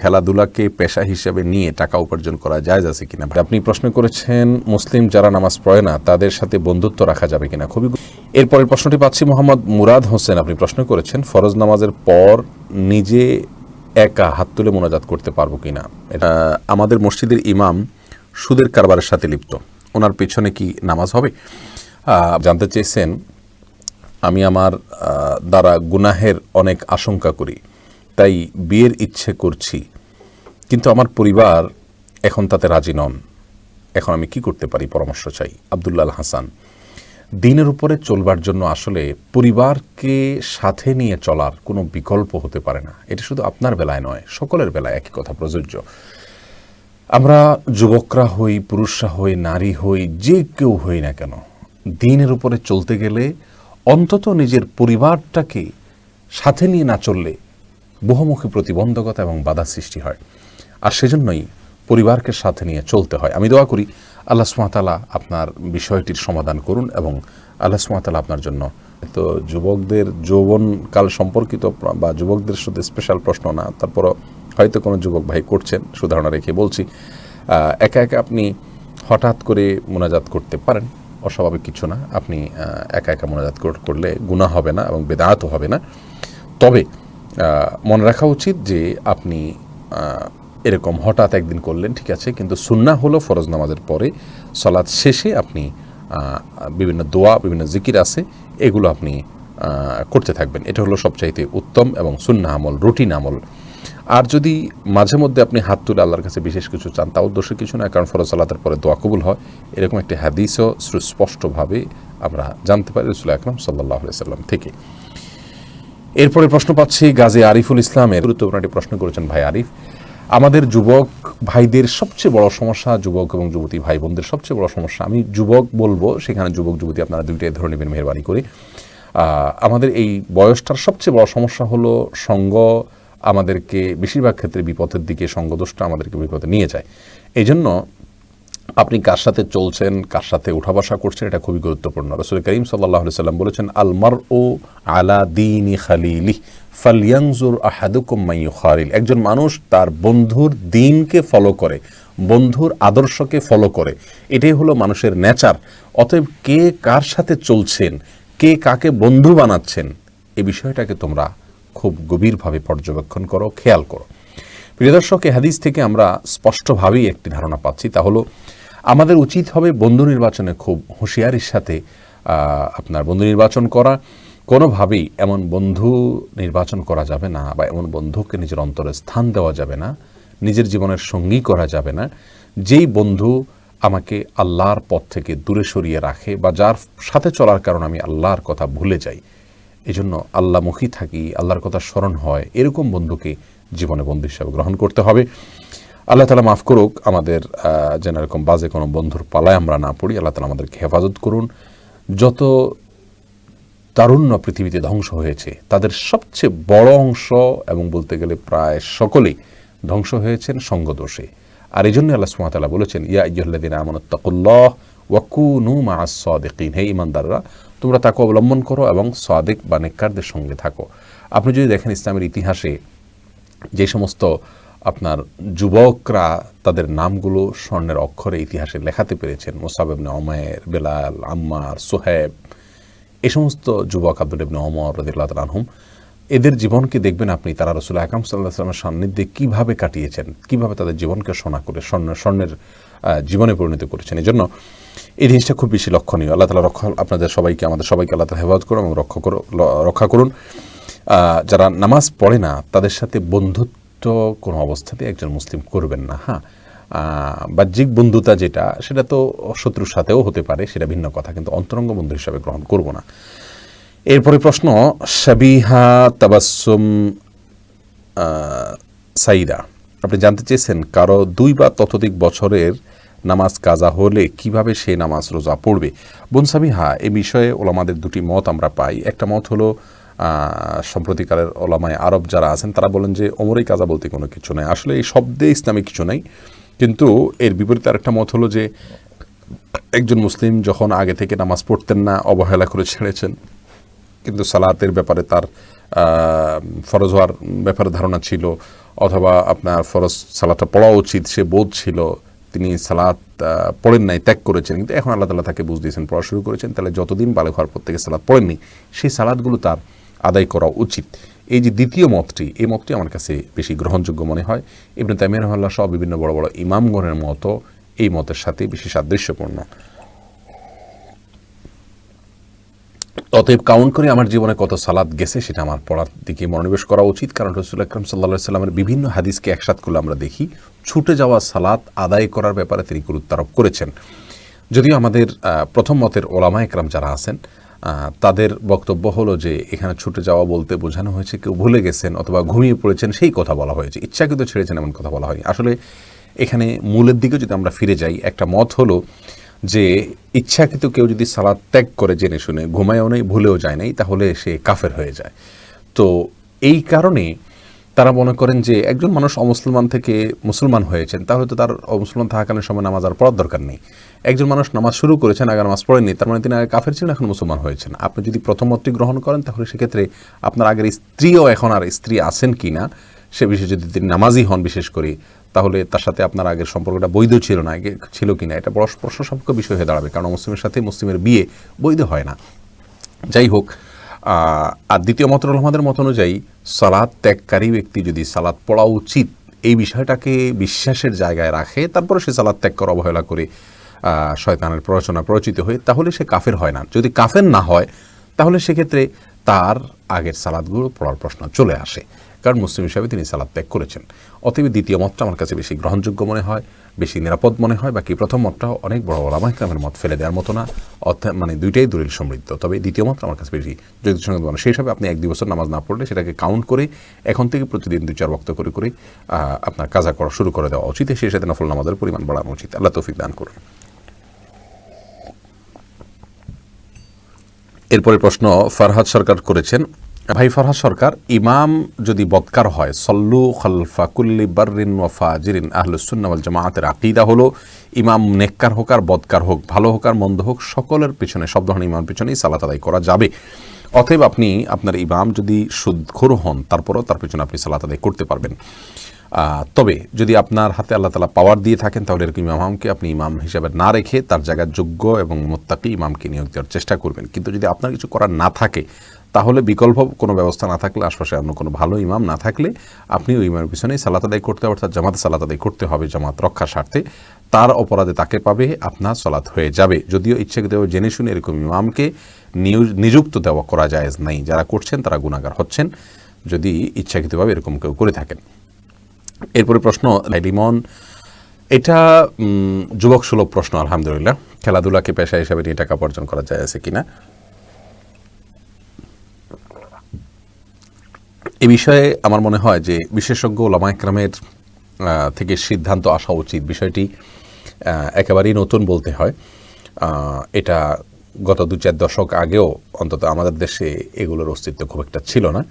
খেলাধুলাকে পেশা হিসেবে নিয়ে টাকা উপার্জন করা যায় আছে কিনা? আপনি প্রশ্ন করেছেন, মুসলিম যারা নামাজ পড়ে না, তাদের সাথে বন্ধুত্ব রাখা যাবে কিনা? খুবই এরপরের প্রশ্নটি পাচ্ছি মোহাম্মদ মুরাদ হোসেন। আপনি প্রশ্ন করেছেন, ফরজ নামাজের পর নিজে একা হাত তুলে মোনাজাত করতে পারব কিনা? এটা আমাদের মসজিদের ইমাম সুদের কারবারের সাথে লিপ্ত। ওনার পেছনে কি নামাজ হবে? জানতে চেয়েছেন, আমি আমার দ্বারা গুনাহের অনেক আশঙ্কা করি। তাই বিয়ের ইচ্ছে করছি, কিন্তু আমার পরিবার এখন তাতে রাজি নন। এখন আমি কি করতে পারি, পরামর্শ চাই। আবদুল্লাল হাসান, দিনের উপরে চলবার জন্য আসলে পরিবারকে সাথে নিয়ে চলার কোনো বিকল্প হতে পারে না। এটা শুধু আপনার বেলায় নয়, সকলের বেলায় একই কথা, প্রযোজ্য। আমরা যুবকরা হই, পুরুষরা হই, নারী হই, যে কেউ হই না কেন, দিনের উপরে চলতে গেলে অন্তত নিজের পরিবারটাকে সাথে নিয়ে না চললে বহুমুখী প্রতিবন্ধকতা এবং বাধা সৃষ্টি হয়। আর সেজন্যই পরিবারকে সাথে নিয়ে চলতে হয়। আমি দোয়া করি আল্লাহ সুমাতালা আপনার বিষয়টির সমাধান করুন এবং আল্লাহ সুমাতালা আপনার জন্য তো যুবকদের যৌবনকাল সম্পর্কিত বা যুবকদের সাথে স্পেশাল প্রশ্ন না, তারপরও হয়তো কোনো যুবক ভাই করছেন, সুধারণা রেখে বলছি একা একা আপনি হঠাৎ করে মোনাজাত করতে পারেন, অস্বাভাবিক কিছু না। আপনি একা একা মোনাজাত করলে গুণা হবে না এবং বেদাতও হবে না। তবে মনে রাখা উচিত যে আপনি এরকম হঠাৎ একদিন করলেন, ঠিক আছে, কিন্তু সুন্না হলো ফরজ নামাজের পরে সলাৎ শেষে আপনি বিভিন্ন দোয়া, বিভিন্ন জিকির আছে, এগুলো আপনি করতে থাকবেন। এটা হলো সবচাইতে উত্তম এবং সুন্না আমল, রুটিন আমল। আর যদি মাঝে মধ্যে আপনি হাত তুলে আল্লাহর কাছে বিশেষ কিছু চান তাও দোষের কিছু না কারণ ফরজ সালাতের পরে দোয়া কবুল হয়। এরকম একটি হাদিসও সুস্পষ্টভাবে আমরা জানতে পারি রসুল আকরম সাল্লাহ সাল্লাম থেকে। এরপরে প্রশ্ন পাচ্ছি, গাজী আরিফুল ইসলামের গুরুত্বপূর্ণ একটি প্রশ্ন করেছেন ভাই আরিফ। আমাদের যুবক ভাইদের সবচেয়ে বড় সমস্যা, যুবক এবং যুবতী ভাই বোনদের সবচেয়ে বড় সমস্যা। আমি যুবক বলব, সেখানে যুবক, যুবতী আপনারা দুইটাই ধরে নেবেন মেহরবানি করে। আমাদের এই বয়সটার সবচেয়ে বড় সমস্যা হলো সঙ্গ, আমাদেরকে বেশিরভাগ ক্ষেত্রে বিপদের দিকে সঙ্গদোষটা আমাদেরকে বিপদে নিয়ে যায়। এই জন্য আপনি কার সাথে চলছেন, কার সাথে উঠা বসা করছেন, এটা খুবই গুরুত্বপূর্ণ। রসুল করিম সাল্লাহ সাল্লাম বলেছেন আলমার ও আলা দিনী খালিলি ফালিয়াংজুর আহাদুকুম মাইয়ু খালিল একজন মানুষ তার বন্ধুর দিনকে ফলো করে, বন্ধুর আদর্শকে ফলো করে। এটাই হলো মানুষের নেচার অতএব কে কার সাথে চলছেন, কে কাকে বন্ধু বানাচ্ছেন এই বিষয়টাকে তোমরা খুব গভীরভাবে পর্যবেক্ষণ করো, খেয়াল করো। প্রিয় দর্শক হাদিস থেকে আমরা স্পষ্টভাবেই একটি ধারণা পাচ্ছি। তা হলো আমাদের উচিত হবে বন্ধু নির্বাচনে খুব হুঁশিয়ারির সাথে আপনার বন্ধু নির্বাচন করা। কোনোভাবেই এমন বন্ধু নির্বাচন করা যাবে না বা এমন বন্ধুকে নিজের অন্তরে স্থান দেওয়া যাবে না, নিজের জীবনের সঙ্গী করা যাবে না। যেই বন্ধু আমাকে আল্লাহর পথ থেকে দূরে সরিয়ে রাখে বা যার সাথে চলার কারণে আমি আল্লাহর কথা ভুলে যাই এই জন্য আল্লাহমুখী থাকি, আল্লাহর কথা স্মরণ হয়, এরকম বন্ধুকে জীবনে বন্ধু হিসাবে গ্রহণ করতে হবে। আল্লাহ তালা মাফ করুক, আমাদের যেন এরকম বাজে কোনো বন্ধুর পালায় আমরা না পড়ি, আল্লাহ তালা আমাদেরকে হেফাজত করুন। যত তারুণ্য পৃথিবীতে ধ্বংস হয়েছে, তাদের সবচেয়ে বড় অংশ এবং বলতে গেলে প্রায় সকলেই ধ্বংস হয়েছেন সঙ্গদোষে। আর এই জন্য আল্লাহ সুমাতালা বলেছেন, ইয়া ইয়ুল্লাদিন আমানুত্তাকুল্লাহ ওয়াকুনু মা সাদেকিন। হে ইমানদাররা তোমরা তাকে অবলম্বন করো এবং সাদেক বা নেককারদের সঙ্গে থাকো। আপনি যদি দেখেন ইসলামের ইতিহাসে যে সমস্ত আপনার যুবকরা তাদের নামগুলো স্বর্ণের অক্ষরে ইতিহাসে লেখাতে পেরেছেন। মোসাব ইবনে অমায়ের বেলাল, আম্মার সোহেব এ সমস্ত যুবক আব্দুল ইবনে অমর রদিল্লাহ আনহুম, এদের জীবনকে দেখবেন আপনি, তারা রসুল আকাম সাল্লাহ সাল্লামের সান্নিধ্যে কীভাবে কাটিয়েছেন, কীভাবে তাদের জীবনকে সোনা করে, স্বর্ণ, স্বর্ণের জীবনে পরিণত করেছেন। এই জন্য এই জিনিসটা খুব বেশি লক্ষণীয়। আল্লাহ তালা রক্ষা, আপনাদের সবাইকে, আমাদের সবাইকে আল্লাহ তালা হেফাজত করুন এবং রক্ষা করো রক্ষা করুন। যারা নামাজ পড়ে না, তাদের সাথে বন্ধুত্ব কোনো অবস্থাতে একজন মুসলিম করবেন না হ্যাঁ? বাহ্যিক বন্ধুতা যেটা, সেটা তো শত্রুর সাথেও হতে পারে, সেটা ভিন্ন কথা, কিন্তু অন্তরঙ্গ বন্ধু হিসাবে গ্রহণ করব না। এরপরে প্রশ্ন সাবিহা তাবাসুম সাইদা। আপনি জানতে চেয়েছেন, কারও দুই বা ততোধিক বছরের নামাজ কাজা হলে কীভাবে সে নামাজ রোজা পড়বে? বোন সাবিহা, এ বিষয়ে ওলামাদের দুটি মত আমরা পাই। একটা মত হলো সম্প্রতিকালের ওলামায় আরব যারা আছেন তারা বলেন যে ওমরেই কাজা বলতে কোনো কিছু নাই। আসলে এই শব্দে ইসলামে কিছু নাই। কিন্তু এর বিপরীতে আরেকটা মত হলো যে একজন মুসলিম যখন আগে থেকে নামাজ পড়তেন না অবহেলা করে ছেড়েছেন কিন্তু সালাতের ব্যাপারে তার ফরজ হওয়ার ব্যাপারে ধারণা ছিল অথবা আপনার ফরজ সালাদটা পড়া উচিত সে বোধ ছিল তিনি আহ, পড়েন নাই ত্যাগ করেছেন। কিন্তু এখন আল্লাহ তালা তাকে বুঝ দিয়েছেন পড়া শুরু করেছেন তাহলে যতদিন বালে হওয়ার পর থেকে সালাদ পড়েননি সেই সালাদগুলো তার আদায় করা উচিত। এই যে দ্বিতীয় মতটি, এই মতটি আমার কাছে বেশি গ্রহণযোগ্য মনে হয়। ইবনে তাইমিয়া রহমাল্লাহ সহ বিভিন্ন বড় বড় ইমামগণের মতো এই মতের সাথে বেশি সাদৃশ্যপূর্ণ। অতএব কাউন্ট করে আমার জীবনে কত সালাদ গেছে সেটা আমার পড়ার দিকে মনোনিবেশ করা উচিত। কারণ রসুল আকরম সাল্লা সাল্লামের বিভিন্ন হাদিসকে একসাথ করলে আমরা দেখি, ছুটে যাওয়া সালাত আদায় করার ব্যাপারে তিনি গুরুত্ব আরোপ করেছেন। যদিও আমাদের প্রথম মতের ওলামা একরাম যারা আছেন তাদের বক্তব্য হলো যে এখানে ছুটে যাওয়া বলতে বোঝানো হয়েছে, কেউ ভুলে গেছেন অথবা ঘুমিয়ে পড়েছেন, সেই কথা বলা হয়েছে। ইচ্ছাকৃত ছেড়েছেন এমন কথা বলা হয়নি। আসলে এখানে মূলের দিকে যদি আমরা ফিরে যাই, একটা মত হলো যে ইচ্ছাকৃত কেউ যদি সালাদ ত্যাগ করে জেনে শুনে, ঘুমায়ও নেই, ভুলেও যায় নাই, তাহলে সে কাফের হয়ে যায়। তো এই কারণে তারা মনে করেন যে একজন মানুষ অমুসলমান থেকে মুসলমান হয়েছেন, তাহলে তো তার অমুসলমান থাকাকালীন সময় নামাজ আর পড়ার দরকার নেই। একজন মানুষ নামাজ শুরু করেছেন আগে নামাজ পড়েননি, তার মানে তিনি আগে কাফের ছিলেন, এখন মুসলমান হয়েছেন। আপনি যদি প্রথম মতটি গ্রহণ করেন, তাহলে সেক্ষেত্রে আপনার আগের স্ত্রীও এখন আর স্ত্রী আছেন কি না, সে বিষয়ে যদি তিনি নামাজি হন বিশেষ করে, তাহলে তার সাথে আপনার আগের সম্পর্কটা বৈধ ছিল না, আগে ছিল কি না, এটা বড় প্রশ্ন সম্পর্ক বিষয় হয়ে দাঁড়াবে, কারণ মুসলিমের সাথে মুসলিমের বিয়ে বৈধ হয় না। যাই হোক আর দ্বিতীয় মত রহমাদের মত অনুযায়ী সালাদ ত্যাগকারী ব্যক্তি যদি সালাদ পড়া উচিত, এই বিষয়টাকে বিশ্বাসের জায়গায় রাখে, তারপরে সে সালাদ ত্যাগ করে অবহেলা করে শয়তানের প্ররোচনা প্ররোচিত হয়ে, তাহলে সে কাফের হয় না। যদি কাফের না হয়, তাহলে সেক্ষেত্রে তার আগের সালাদগুলো পড়ার প্রশ্ন চলে আসে। কারণ মুসলিম হিসাবে তিনি সালাদ ত্যাগ করেছেন। অতএব দ্বিতীয় মতটা আমার কাছে বেশি গ্রহণযোগ্য মনে হয়, বেশি নিরাপদ মনে হয়, বাকি প্রথম মতটাও অনেক বড় ওলামা ইকরামের মত ফেলে দেওয়ার মতো না। অর্থাৎ মানে দুইটাই দলিল সমৃদ্ধ। তবে দ্বিতীয় মতটা আমার কাছে বেশি যুক্তিসঙ্গত মনে। সেই হিসাবে আপনি এক দুই বছর নামাজ না পড়লে সেটাকে কাউন্ট করে, এখন থেকে প্রতিদিন দুই চার বক্ত করে করে আপনার কাজা করা শুরু করে দেওয়া উচিত। সেই সাথে নফল নামাজের পরিমাণ বাড়ানো উচিত। আল্লাহ তৌফিক দান করুন। এরপরে প্রশ্ন, ফারহাদ সরকার করেছেন। ভাই ফরহাদ সরকার, ইমাম যদি বদকার হয়, সল্লু খলফা কুল্লি বার্রিন ওয়া ফাজিরিন আহলুসুন্না ওয়াল জামাআতের আকিদা হলো, ইমাম নেককার হোক আর বদকার হোক, ভালো হোক আর মন্দ হোক, সকলের পিছনে, সব ধরনের ইমামের পিছনেই সালাত আদায় করা যাবে। অতএব আপনি, আপনার ইমাম যদি সুদখোর হন, তারপরও তার পিছনে আপনি সালাত আদায় করতে পারবেন। তবে যদি আপনার হাতে আল্লাহ তালা পাওয়ার দিয়ে থাকেন, তাহলে এরকম ইমামকে আপনি ইমাম হিসাবে না রেখে তার জায়গায় যোগ্য এবং মোত্তাকি ইমামকে নিয়োগ দেওয়ার চেষ্টা করবেন। কিন্তু যদি আপনার কিছু করার না থাকে, তাহলে বিকল্প কোনো ব্যবস্থা না থাকলে, আশপাশে অন্য কোনো ভালো ইমাম না থাকলে আপনি ওই ইমামের পিছনেই সালাত আদায় করতে হবে, অর্থাৎ জামাতে সালাত আদায় করতে হবে, জামাত রক্ষার স্বার্থে। তার অপরাধে তাকে পাবে, আপনার সলাৎ হয়ে যাবে। যদিও ইচ্ছাকৃত জেনে শুনে এরকম ইমামকে নিযুক্ত দেওয়া করা যায় নাই। যারা করছেন, তারা গুণাগার হচ্ছেন। যদি ইচ্ছাকৃতভাবে এরকম কেউ করে থাকেন। এরপরে প্রশ্ন লিমন এটা যুবক সুলভ প্রশ্ন আলহামদুলিল্লাহ। খেলাধুলাকে পেশা হিসাবে নিয়ে টাকা উপার্জন করা যায় আছে কিনা? এ বিষয়ে আমার মনে হয় যে বিশেষজ্ঞ ওলামা একরামের আহ, থেকে সিদ্ধান্ত আসা উচিত। বিষয়টি একেবারেই নতুন বলতে হয়। এটা গত দু চার দশক আগেও অন্তত আমাদের দেশে এগুলোর অস্তিত্ব খুব একটা ছিল না।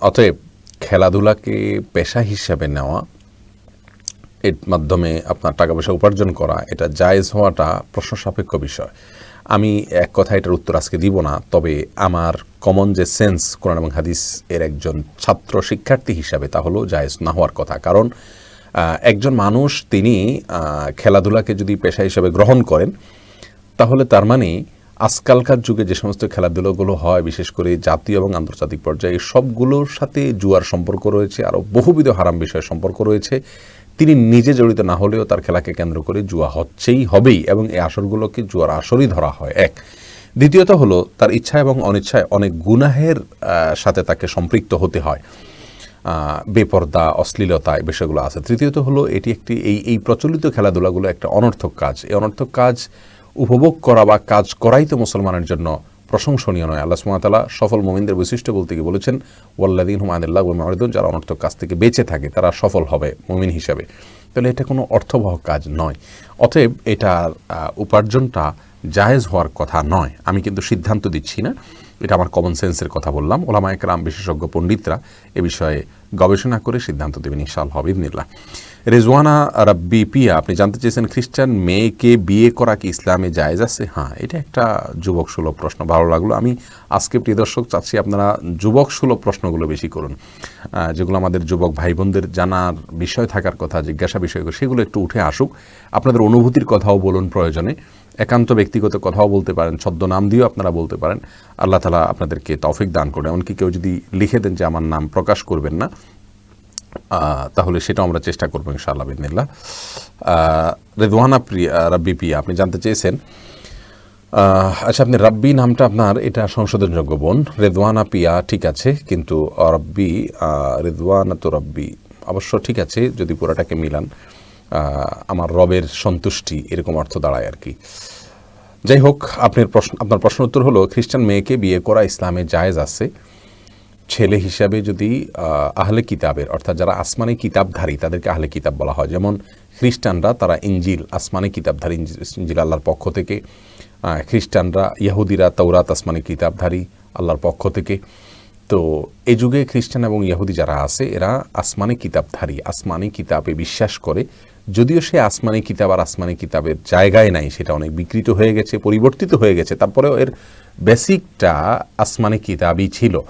অতএব খেলাধুলাকে পেশা হিসাবে নেওয়া, এর মাধ্যমে আপনার টাকা পয়সা উপার্জন করা, এটা জায়েজ হওয়াটা প্রশ্ন সাপেক্ষ বিষয়। আমি এক কথা এটার উত্তর আজকে দিব না, তবে আমার কমন যে সেন্স কোরআন এবং হাদিস এর একজন ছাত্র শিক্ষার্থী হিসাবে তা হলো জায়েজ না হওয়ার কথা। কারণ একজন মানুষ তিনি খেলাধুলাকে যদি পেশা হিসাবে গ্রহণ করেন, তাহলে তার মানে আজকালকার যুগে যে সমস্ত খেলাধুলাগুলো হয়, বিশেষ করে জাতীয় এবং আন্তর্জাতিক পর্যায়ে, সবগুলোর সাথে জুয়ার সম্পর্ক রয়েছে, আরও বহুবিধ হারাম বিষয়ের সম্পর্ক রয়েছে। তিনি নিজে জড়িত না হলেও তার খেলাকে কেন্দ্র করে জুয়া হচ্ছেই হবেই এবং এই আসরগুলোকে জুয়ার আসরই ধরা হয়, এক। দ্বিতীয়ত হলো তার ইচ্ছা এবং অনিচ্ছায় অনেক গুনাহের সাথে তাকে সম্পৃক্ত হতে হয়। বেপর্দা, অশ্লীলতা এই বিষয়গুলো আছে। তৃতীয়ত হলো এটি একটি, এই এই প্রচলিত খেলাধুলাগুলো একটা অনর্থক কাজ। এই অনর্থক কাজ উপভোগ করা বা কাজ করাই তো মুসলমানের জন্য প্রশংসনীয় নয়। আল্লাহ সুমাতালা সফল মোমিনদের বৈশিষ্ট্য বলতে গিয়ে বলেছেন ওয়াল্লাদিন হুমায়দুল্লাহ মারিদুন যারা অনর্থক কাজ থেকে বেঁচে থাকে, তারা সফল হবে মোমিন হিসাবে। তাহলে এটা কোনো অর্থবহ কাজ নয়। অতএব এটার উপার্জনটা জায়েজ হওয়ার কথা নয়। আমি কিন্তু সিদ্ধান্ত দিচ্ছি না। এটা আমার কমন সেন্সের কথা বললাম। ওলামা একরাম, বিশেষজ্ঞ পণ্ডিতরা এ বিষয়ে গবেষণা করে সিদ্ধান্ত দেবেন ইনশাল হবিবনিল্লাহ রেজওয়ানা রাব্বি পিয়া, আপনি জানতে চেয়েছেন খ্রিস্টান মেয়েকে বিয়ে করা কি ইসলামে জায়েজ আছে? হ্যাঁ এটা একটা যুবক সুলভ প্রশ্ন, ভালো লাগল। আমি আজকে, প্রিয় দর্শক, চাচ্ছি আপনারা যুবক সুলভ প্রশ্নগুলো বেশি করুন যেগুলো আমাদের যুবক ভাই বোনদের জানার বিষয় থাকার কথা, জিজ্ঞাসা বিষয়গুলো সেগুলো একটু উঠে আসুক। আপনাদের অনুভূতির কথাও বলুন প্রয়োজনে। একান্ত ব্যক্তিগত কথাও বলতে পারেন ছদ্মনাম দিয়েও আপনারা বলতে পারেন। আল্লাহ তালা আপনাদেরকে তৌফিক দান করে এমনকি কেউ যদি লিখে দেন যে আমার নাম প্রকাশ করবেন না তাহলে সেটাও আমরা চেষ্টা করব ইনশাআল্লাহ বিদিনিল্লাহ রেদওয়ানা প্রিয়া রাব্বি পিয়া আপনি জানতে চেয়েছেন? আচ্ছা আপনি রাব্বি নামটা আপনার এটা সংশোধনযোগ্য বোন। রেদওয়ানা পিয়া ঠিক আছে কিন্তু রব্বি আহ, রেদওয়ানা তো রব্বি। অবশ্য ঠিক আছে যদি পুরাটাকে মিলান। আমার রবের সন্তুষ্টি, এরকম অর্থ দাঁড়ায় আর কি। যাই হোক, আপনার প্রশ্ন আপনার প্রশ্ন উত্তর হলো, খ্রিস্টান মেয়েকে বিয়ে করা ইসলামে জায়েজ আছে। ছেলে হিসাবে যদি আহলে কিতাবের, অর্থাৎ যারা আসমানি কিতাবধারী, তাদেরকে আহলে কিতাব বলা হয়। যেমন খ্রিস্টানরা, তারা ইঞ্জিল, আসমানি কিতাবধারী, ইঞ্জিল আল্লাহর পক্ষ থেকে। খ্রিস্টানরা ইহুদিরা তৌরাত আসমানি কিতাবধারী, আল্লাহর পক্ষ থেকে। তো এ যুগে খ্রিস্টান এবং ইয়াহুদি যারা আছে, এরা আসমানি কিতাবধারী। আসমানি কিতাবে বিশ্বাস করে। যদিও সে আসমানি কিতাব আর আসমানি কিতাবের জায়গায় নাই, সেটা অনেক বিকৃত হয়ে গেছে, পরিবর্তিত হয়ে গেছে। তারপরেও এর বেসিকটা আসমানি কিতাবই ছিল।